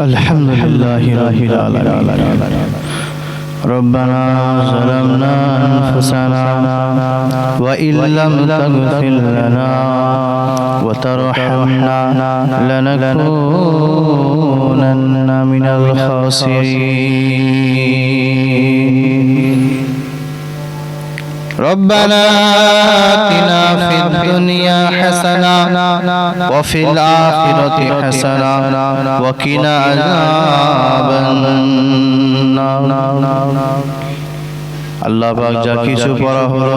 الحمد لله رب العالمين. ربنا ظلمنا أنفسنا وإن لم تغفر لنا وترحمنا لنكونن من الخاسرين. ربنا آتنا في الدنيا حسنة وفي الآخرة حسنة وقنا عذاب النار আল্লাহ পাক যা কিছু পড়া হলো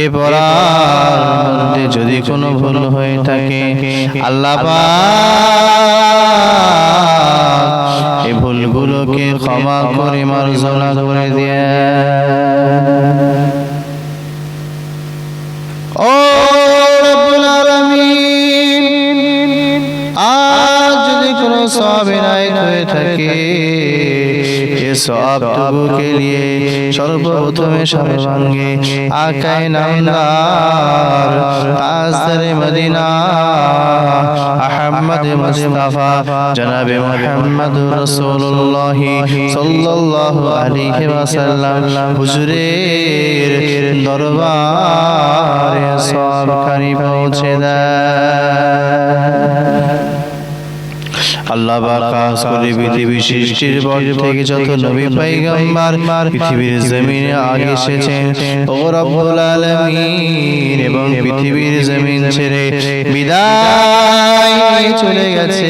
এ পড়ার মধ্যে যদি কোনো ভুল হয়ে থাকে আল্লাহ পাক সর্বপ্রথমে সর্বাঙ্গে আকায় নামদার। তাজদারে মদিনা, আহমদ মুস্তাফা, জনাবে মুহাম্মদ রাসূলুল্লাহ সাল্লাল্লাহু আলাইহি ওয়াসাল্লাম। হুজুরের দরবারে সবখানি পৌঁছে দেয়। আল্লাহ খাস করে পৃথিবী সৃষ্টির পর থেকে যত নবী পয়গম্বর পৃথিবীর জমিনে আগে এসেছেন ও রব্বুল আলামিন। এবং পৃথিবীর জমিন ছেড়ে বিদায় চলে গেছে।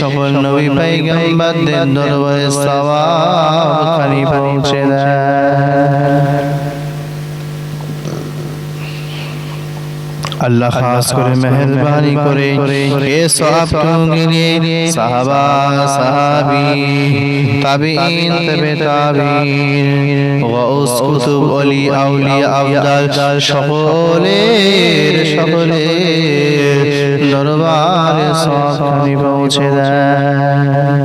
সকল নবী পয়গম্বরদের দরবারে সওয়াব খানি পৌঁছে দেয়। আল্লাহ খাস করে মেহরবানি করে এ সব নিয়ে সাহাবা সাহাবি তাবিঈন তবে গাউস কুতুব আউলিয়া আবদাল সকলের সকলের দরবারে সব পৌঁছে দেয়।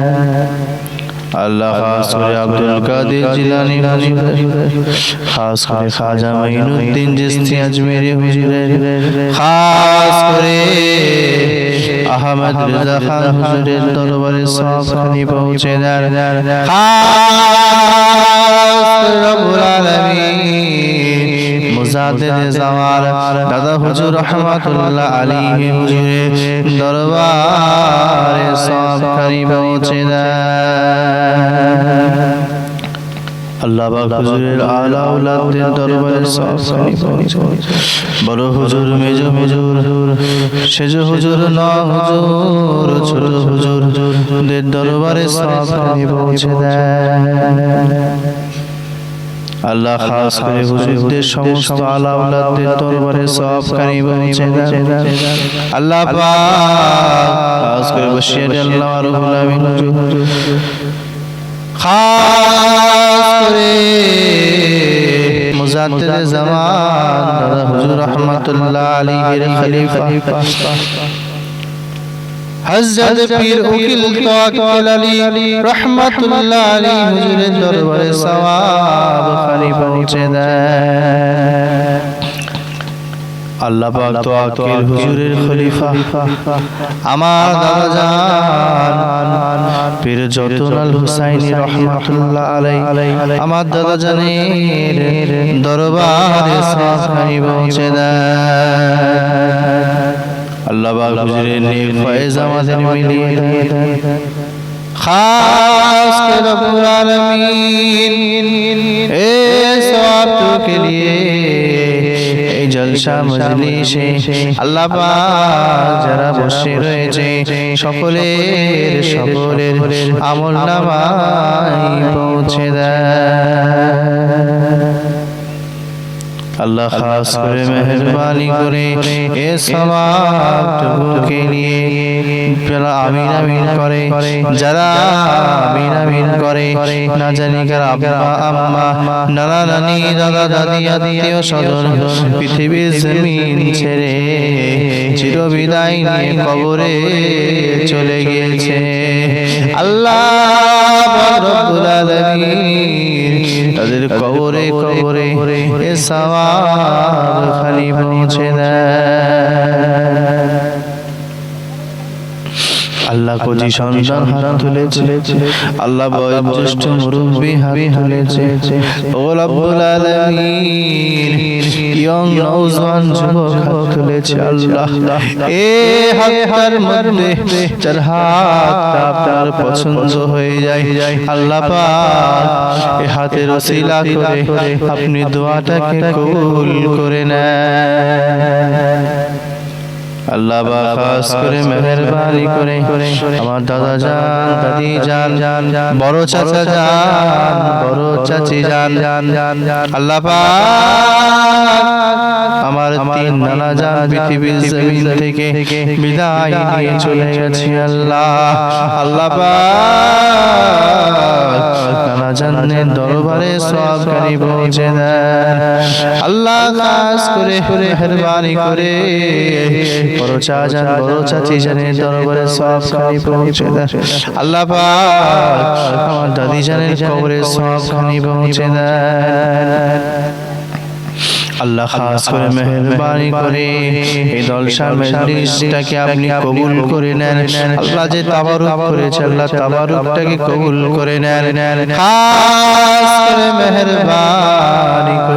আল্লাহ খাস করে আব্দুল কাদের জিলানি খাস করে খাজা মাইনুদ্দিন জিস্তি আজমেরি খাস করে আহমদ রেজা খান হুজুরের দরবারে সবখানি পৌঁছে দেন। খাস রব্বুল আলামিন। মুজাদ্দিদ জামাল দাদা হুজুর রহমাতুল্লাহ আলাইহি হুজুরের দরবারে সবখানি পৌঁছে দেন আল্লাহ পাক হুজুরের আলা আওলাদের দরবারে সবখানি পৌঁছে বড় হুজুর মেজ হুজুর সেজ হুজুর না হুজুর ছোট হুজুর দের দরবারে পৌঁছে দেন আল্লাহ খাস করে হুজুরদের সমস্ত আলাউলাদের দরবারে সব কানি পৌঁছে দেন আল্লাহ পাক খাস করে বসিয়ে দেন আল্লাহ রুহুল আমিন খাস করে মুজাদ্দিদ জামান দাদা হুজুর রহমাতুল্লাহ আলাইহির খলিফা। হযরত পীর উকিল তাওয়াক্কুল আলী রাহমাতুল্লাহ আলাইহি হুজুরের দরবারে সওয়াব খানি পৌঁছে দেয়। আল্লাহ পাক তাওয়াক্কুল হুজুরের খলিফা। আমার দাদা জান পীর যতনাল হুসাইনি রাহমাতুল্লাহ আলাইহি। আমার দাদা জানের দরবারে সওয়াব খানি পৌঁছে দেয়। আল্লাহ হুজুরের নেক ফয়েজ আমাদের মিলিয়ে খাস করে রব্বুল আলামিন। এ সওয়াব কে লিয়ে আল্লাহ যারা বসে রয়েছে সকলের সকলের আমল নামায় পৌঁছে দেয়। আল্লাহ খাস করে মেহরবানি করে এ নিয়ে যারা আমিন আমিন করে যারা আমিন আমিন করে না জানি কার আব্বা আম্মা নানা নানি দাদা দাদি আত্মীয় স্বজন পৃথিবীর জমিন ছেড়ে চির বিদায় নিয়ে কবরে চলে গিয়েছে। আল্লাহ তাদের কবরে কবরে এ সওয়াব খালি পৌঁছে দেয়। আল্লাহ কজি সন্তান হাত তুলেছে। আল্লাহ বয়োজ্যেষ্ঠ মুরব্বী হাত তুলেছে। ও রব্বুল আলামিন ইয়ং নওজওয়ান যুবক হাত তুলেছে। আল্লাহ এ হাতের মধ্যে যার হাতটা আপনার পছন্দ হয়ে যায়। আল্লাহ পাক এ হাতের ওসিলা করে আপনি দোয়াটাকে কবুল করে নেন। আল্লাহ খাস করে মেহরবানি করে আমার দাদা জান দাদি জান জান বড় চাচা জান বড় চাচি জান জান জান আল্লাহ পাক আমার তিন নানা জান পৃথিবীর জমিন থেকে বিদায় নিয়ে চলে গেছি আল্লাহ। আল্লাহ নানা জানের দরবারে সবকারী পৌঁছে দেন আল্লাহ খাস করে মেহরবানি করে। বড় চাচান বড় চাচি জানের দরবারে সব খানি পৌঁছে দেন আল্লাহ আমার দাদি জানের কবরে সব খানি পৌঁছে দেন আল্লাহ খাস করে মেহরবানি করে। এই দলসা মজলিসটাকে আপনি কবুল করে নেন। আল্লাহ যে তাবারুক করেছে আল্লাহ তাবারুকটাকে কবুল করে নেন। খাস করে মেহরবানি করে।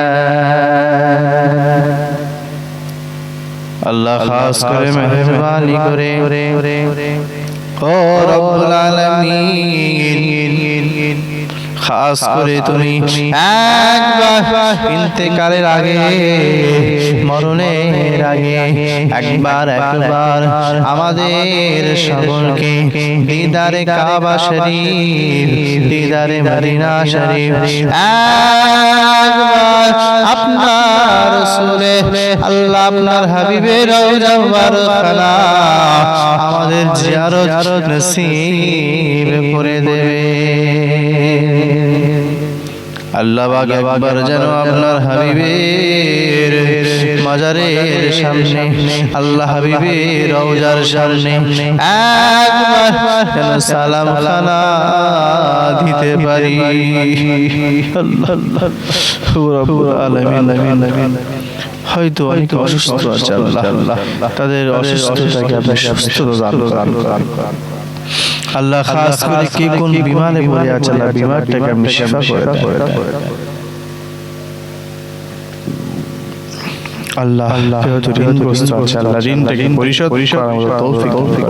আল্লাহ খাস করে মেহরবানি করে ও রব্বুল আলামিন খাস করে তুমি। একবার ইন্তেকালের আগে, মরণের আগে, একবার একবার আমাদের সকলকে দিদারে কাবা শরীফ, দিদারে মদিনা শরীফ। একবার আপনার রসুলে, আল্লাহ আপনার হাবিবের রওজা মুবারকানা আমাদের জিয়ারত নসিব করে দেবে। আল্লাহ একবার যেন আপনার হাবিবের মাজারের সামনে, আল্লাহ হাবিবের রওজার সামনে একবার যেন সালাম খানা দিতে পারি। হয়তো অনেকে অসুস্থ আছে, আল্লাহ, তাদের অসুস্থতাকে আপনি সুস্থতা দান আল্লাহ খাস করে কে কোন বিমানে পড়ে আছে আল্লাহ বিমানটাকে আপনি সেবা করে দেয়। আল্লাহ আল্লাহ ঋণগ্রস্ত আছে আল্লাহ ঋণটাকে পরিশোধ করার তৌফিক তৌফিক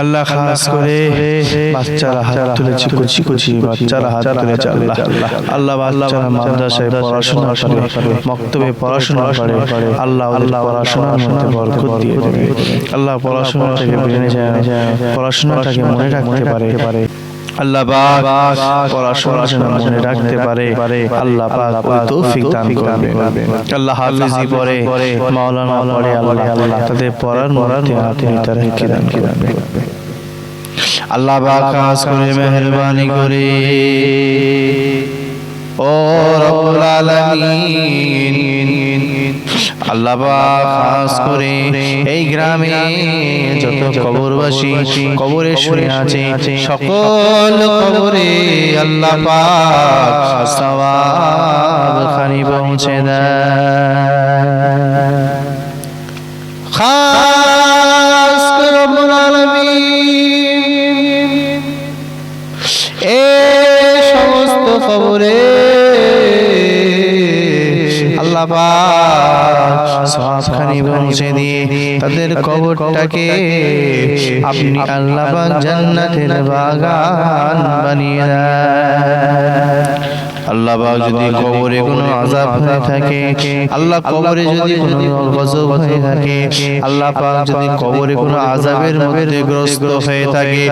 আল্লাহ খাস করে। বাচ্চারা হাত তুলেছে কুচি কুচি বাচ্চারা হাত আল্লাহ আল্লাহ মাদ্রাসায় পড়াশোনা করে, মক্তবে পড়াশোনা করে, আল্লাহ আল্লাহ পড়াশোনার মধ্যে বরকত দিয়ে আল্লাহ পড়াশোনাটাকে বেড়ে যায়, পড়াশোনাটাকে মনে রাখতে পারে। আল্লাহ পারে আল্লাহ আল্লাহ আল্লাহ তাদের আল্লাহ খাস করে মেহেরবানি করে। ও রব্বুল আল্লাহ খাস করে এই গ্রামে যত কবরবাসী কবরে শুয়ে আছে, সকল কবরে আল্লাহ পাক খানি পৌঁছে দেয়। এই সমস্ত খবরে আল্লাহ সবখানি পৌঁছে দিয়ে তাদের কবরটাকে আপনি আল্লাহ জান্নাতের বাগান বানিয়ে দেন। আল্লাহ পাক যদি কবরে কোনো আযাব হয়ে থাকে আল্লাহ কবরে যদি কোনো গজব হয়ে থাকে আল্লাহ পাক যদি কবরে কোনো আযাবের মধ্যে গ্রস্ত হয়ে থাকে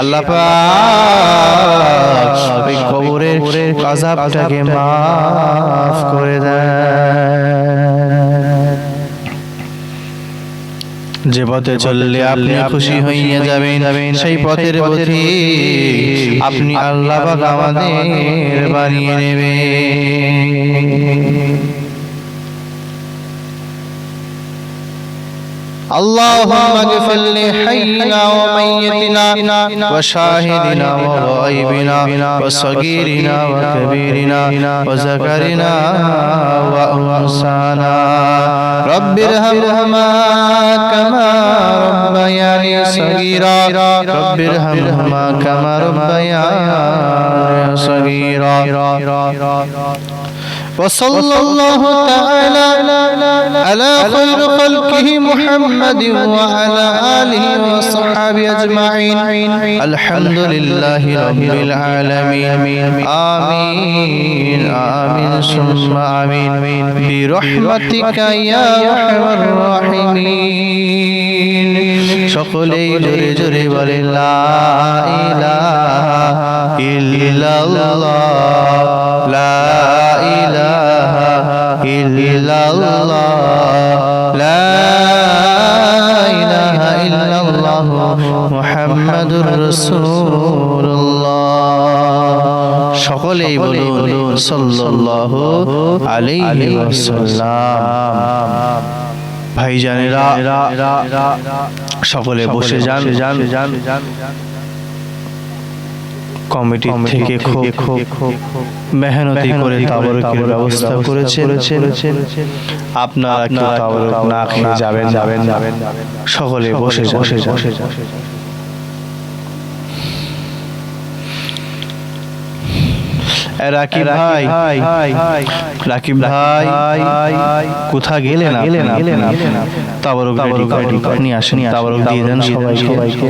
আল্লাহ পাক ওই কবরের আযাবটাকে করে দেন। যে পথে চললে আপনি খুশি হইয়া যাবেন, সেই পথের পথে আপনি আল্লাহ আমাদের বানিয়ে নেবে اللهم اغفر لحينا وميتنا وشاهدنا وغائبنا وصغيرنا وكبيرنا وذكرنا وأنسانا رب ارحمهما كما ربياني صغيرا. رب ارحمهما كما ربياني صغيرا. وصلى الله تعالى على خير خلقه محمد وعلى آله وصحبه أجمعين الحمد لله رب العالمين آمين آمين ثم آمين برحمتك يا أرحم الراحمين সকলেই জোরে জোরে বলে লা ইলাহা ইল্লাল্লাহ লা ইলাহা ইল্লাল্লাহ। লা ইলাহা ইল্লাল্লাহ মুহাম্মাদুর রাসূলুল্লাহ। সকলেই বলুন সাল্লাল্লাহু আলাইহি ওয়াসাল্লাম। ভাইজানেরা, সকলে বসে যান। যান যান যান কমিটি থেকে খুব খুব মেহনতি করে তাবরকের ব্যবস্থা করেছে আপনারা কেউ তাবরক না খেয়ে যাবেন যাবেন যাবেন সকলে বসে বসে বসে রাকিব ভাই? রাকিব ভাই। কোথা গেলে না গেলে না তাবরক করে নিয়ে আসেন তাবরক দিয়ে দেন সবাই সবাইকে।